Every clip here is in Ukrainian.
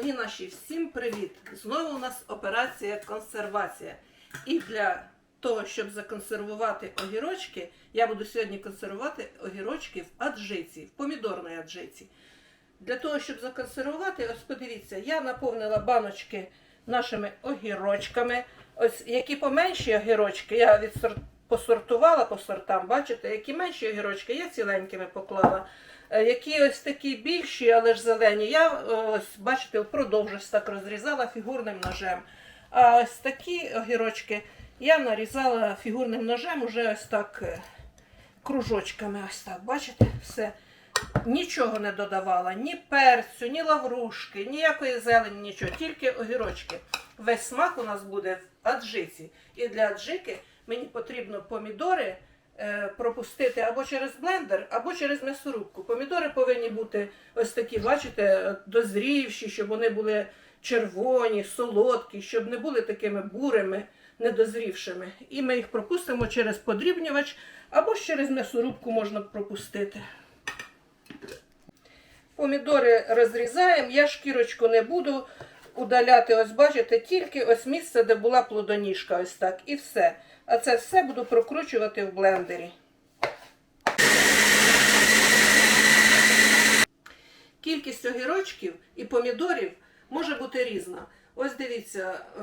Дорогі наші, всім привіт! Знову у нас операція консервація. І для того, щоб законсервувати огірочки, я буду сьогодні консервувати огірочки в аджиці, в помідорній аджиці. Для того, щоб законсервувати, ось подивіться, я наповнила баночки нашими огірочками. Ось які поменші огірочки, я відсор... посортувала по сортам, бачите, які менші огірочки, я ціленькими поклала. Е, Які ось такі більші, але ж зелені, я е, ось, бачите, впродовж так розрізала фігурним ножем. А ось такі огірочки я нарізала фігурним ножем уже ось так е, кружочками. Ось так, бачите, все. Нічого не додавала, ні перцю, ні лаврушки, ніякої зелені, нічого, тільки огірочки. Весь смак у нас буде в аджиці. І для аджики мені потрібно помідори е, пропустити або через блендер, або через м'ясорубку. Помідори повинні бути ось такі, бачите, дозрівші, щоб вони були червоні, солодкі, щоб не були такими бурими, недозрівшими. І ми їх пропустимо через подрібнювач, або через м'ясорубку можна пропустити. Помідори розрізаємо, я шкірочку не буду удаляти, ось бачите, тільки ось місце, де була плодоніжка, ось так, і все. А це все буду прокручувати в блендері. Кількість огірочків і помідорів може бути різна. Ось дивіться, е,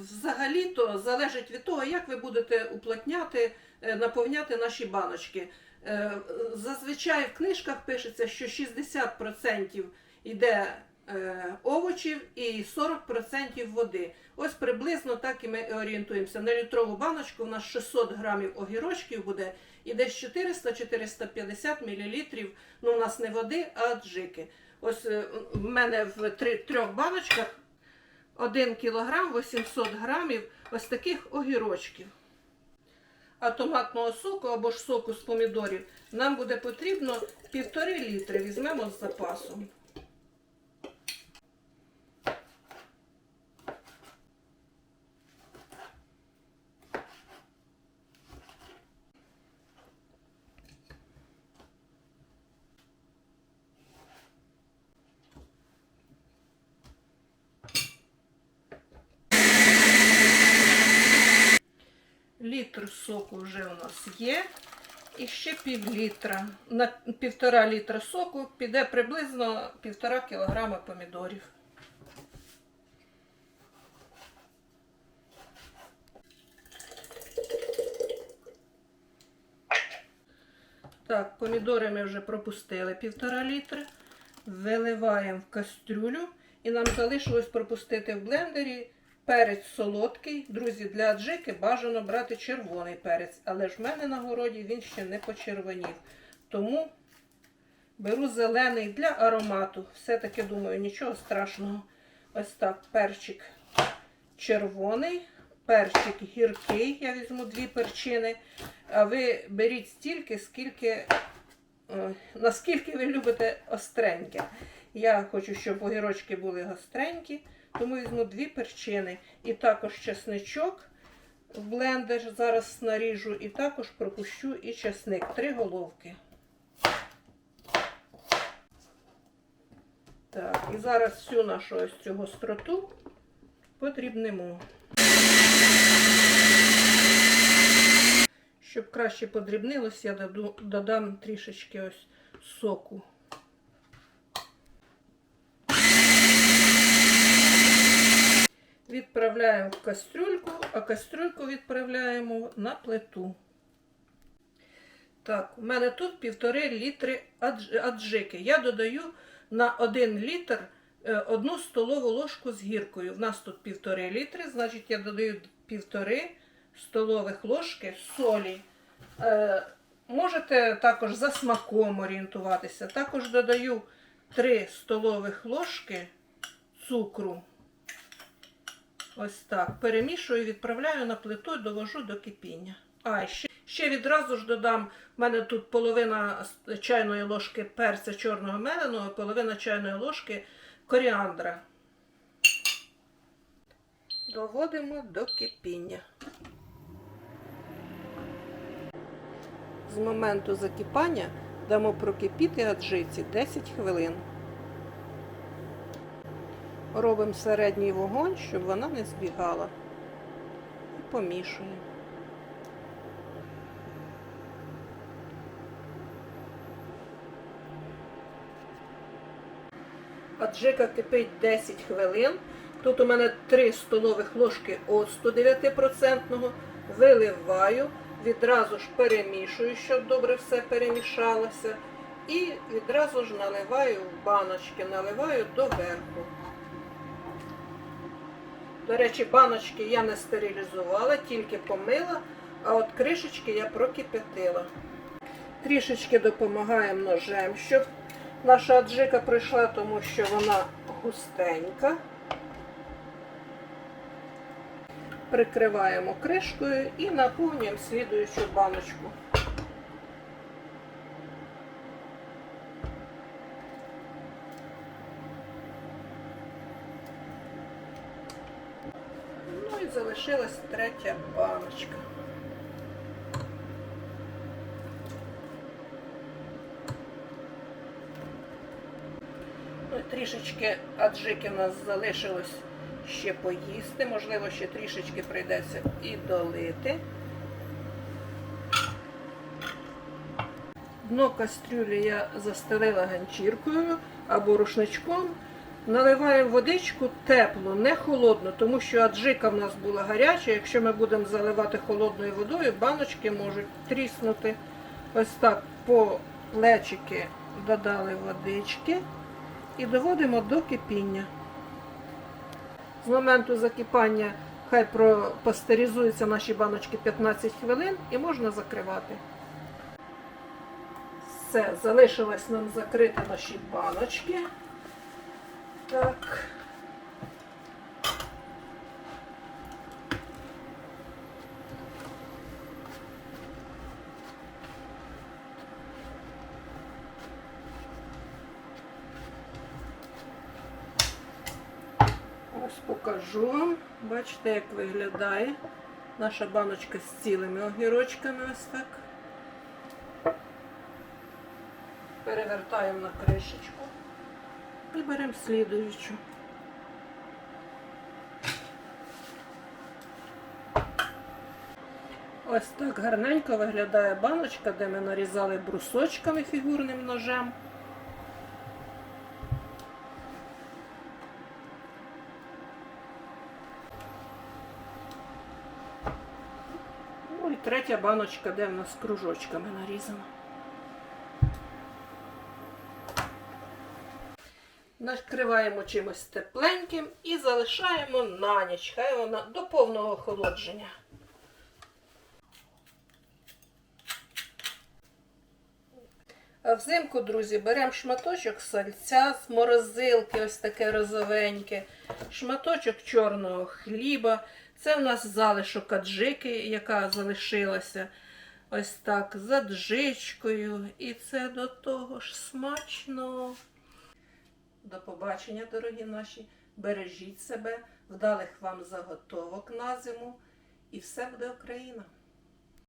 взагалі-то залежить від того, як ви будете уплотняти, е, наповняти наші баночки. Е, Зазвичай в книжках пишеться, що 60% йде овочів і 40% води. Ось приблизно так і ми орієнтуємося. На літрову баночку у нас 600 грамів огірочків буде і десь 400-450 мл. Ну, у нас не води, а аджики. Ось е, в мене в трьох баночках 1 кг 800 грамів ось таких огірочків. А томатного соку або ж соку з помідорів нам буде потрібно півтори літри. Візьмемо з запасом. Літр соку вже у нас є. І ще пів літра. На півтора літра соку піде приблизно півтора кілограма помідорів. Так, помідори ми вже пропустили півтора літри. Виливаємо в кастрюлю. І нам залишилось пропустити в блендері перець солодкий. Друзі, для аджики бажано брати червоний перець, але ж в мене на городі він ще не почервонів. Тому беру зелений для аромату. Все-таки думаю, нічого страшного. Ось так, перчик червоний, перчик гіркий. Я візьму дві перчини. А ви беріть стільки, скільки, е, наскільки ви любите остреньке. Я хочу, щоб огірочки були гостренькі, тому візьму дві перчини. І також чесничок в блендер зараз наріжу, і також пропущу і чесник. Три головки. Так, і зараз всю нашу ось цю гостроту подрібнемо. Щоб краще подрібнилось, я додам трішечки ось соку. Відправляємо в кастрюльку, а кастрюльку відправляємо на плиту. Так, у мене тут півтори літри аджики. Я додаю на 1 літр е, одну столову ложку з гіркою. У нас тут півтори літри, значить я додаю півтори столових ложки солі. Е, можете також за смаком орієнтуватися. Також додаю 3 столових ложки цукру. Ось так. Перемішую, відправляю на плиту і довожу до кипіння. А, ще, ще відразу ж додам, в мене тут половина чайної ложки перця чорного меленого, половина чайної ложки коріандра. Доводимо до кипіння. З моменту закипання дамо прокипіти аджиці 10 хвилин. Робимо середній вогонь, щоб вона не збігала. І помішуємо. Аджика кипить 10 хвилин. Тут у мене 3 столових ложки оцту 9%. Виливаю, відразу ж перемішую, щоб добре все перемішалося. І відразу ж наливаю в баночки, наливаю доверху. До речі, баночки я не стерилізувала, тільки помила, а от кришечки я прокипятила. Трішечки допомагаємо ножем, щоб наша аджика пройшла, тому що вона густенька. Прикриваємо кришкою і наповнюємо слідуючу баночку. Ну і залишилась третя баночка. Ну, трішечки аджики в нас залишилось ще поїсти, можливо, ще трішечки прийдеться і долити. Дно кастрюлі я застелила ганчіркою або рушничком. Наливаємо водичку теплу, не холодну, тому що аджика в нас була гаряча. Якщо ми будемо заливати холодною водою, баночки можуть тріснути. Ось так по плечики додали водички і доводимо до кипіння. З моменту закипання хай пропастеризуються наші баночки 15 хвилин і можна закривати. Все, залишилось нам закрити наші баночки. Так. Ось покажу вам. Бачите, як виглядає наша баночка з цілими огірочками. Ось так. Перевертаємо на кришечку і беремо слідуючу. Ось так гарненько виглядає баночка, де ми нарізали брусочками фігурним ножем. Ну і третя баночка, де в нас кружочками нарізана. Накриваємо чимось тепленьким і залишаємо на ніч. Хай вона до повного охолодження. А взимку, друзі, беремо шматочок сальця з морозилки, ось таке розовеньке, шматочок чорного хліба. Це в нас залишок аджики, яка залишилася. Ось так, з аджичкою. І це до того ж смачно. До побачення, дорогі наші. Бережіть себе, вдалих вам заготовок на зиму. І все буде Україна!